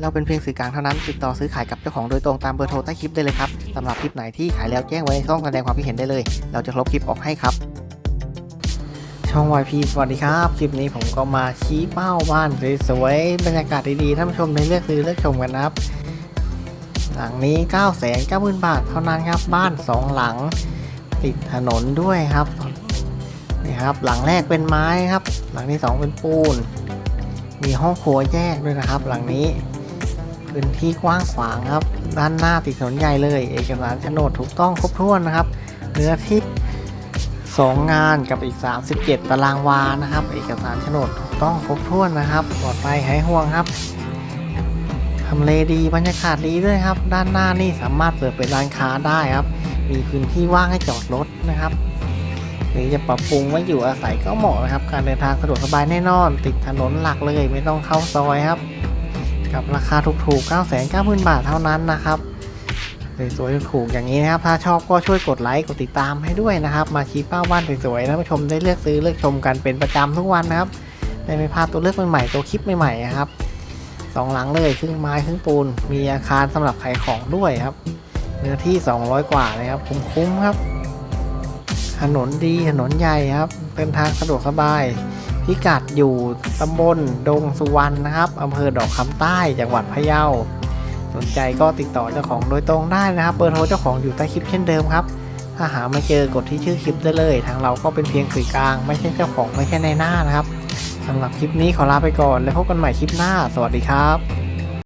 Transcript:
เราเป็นเพียงสื่อกลางเท่านั้น ติดต่อซื้อขายกับเจ้าของโดยตรงตามเบอร์โทรใต้คลิปได้เลยครับสำหรับคลิปไหนที่ขายแล้วแจ้งไว้ในช่องแสดงความคิดเห็นได้เลย เราจะลบคลิปออกให้ครับ ช่อง YP สวัสดีครับ คลิปนี้ผมก็มาชี้เป้าบ้านสวยๆบรรยากาศดีๆท่านผู้ชมในเลือกซื้อเลือกชมกันนะครับ หลังนี้ 9 9 0 0 0 0 บาทเท่านั้นครับ บ้าน 2 หลัง ติดถนนด้วยครับนี่ครับ หลังแรกเป็นไม้ครับ หลังที่ 2 เป็นปูน มีห้องครัวแยกด้วยนะครับ หลังนี้ พื้นที่กว้างขวางครับ ด้านหน้าติดถนนใหญ่เลย เอกสารโฉนดถูกต้องครบถ้วนนะครับ เนื้อที่2งานกับอีก 37 ตารางวานะครับ เอกสารโฉนดถูกต้องครบถ้วนนะครับปลอดภัยหายห่วงครับทำเลดีบรรยากาศดีด้วยครับ ด้านหน้านี่สามารถเปิดเป็นร้านค้าได้ครับ มีพื้นที่ว่างให้จอดรถนะครับหรือจะปรับปรุงไว้อยู่อาศัยก็เหมาะนะครับ การเดินทางสะดวกสบายแน่นอน ติดถนนหลักเลยไม่ต้องเข้าซอยครับ กับราคาถูกๆ 9 9 0 0 0 0 บาทเท่านั้นนะครับสวยๆถูกๆอย่างนี้นะครับ ถ้าชอบก็ช่วยกดไลค์กดติดตามให้ด้วยนะครับ มาชี้เป้าบ้านสวยๆท่านผู้ชมได้เลือกซื้อเลือกชมกันเป็นประจำทุกวันนะครับได้ไม่พลาดตัวเลือกใหม่ๆตัวคลิปใหม่ๆนะครับสองหลังเลยครึ่งไม้ครึ่งปูนมีอาคารสำหรับขายของด้วยครับเนื้อที่ 200 กว่าเลยครับคุ้มๆครับ ถนนดีถนนใหญ่ครับเดินทางสะดวกสบาย พิกัดอยู่ตำบลดงสุวรรณนะครับอำเภอดอกคำใต้จังหวัดพะเยา สนใจก็ติดต่อเจ้าของโดยตรงได้นะครับเบอร์โทรเจ้าของอยู่ใต้คลิปเช่นเดิมครับ ถ้าหาไม่เจอกดที่ชื่อคลิปได้เลย ทางเราก็เป็นเพียงสื่อกลาง ไม่ใช่เจ้าของไม่ใช่ในหน้านะครับสำหรับคลิปนี้ขอลาไปก่อน แล้วพบกันใหม่คลิปหน้า สวัสดีครับ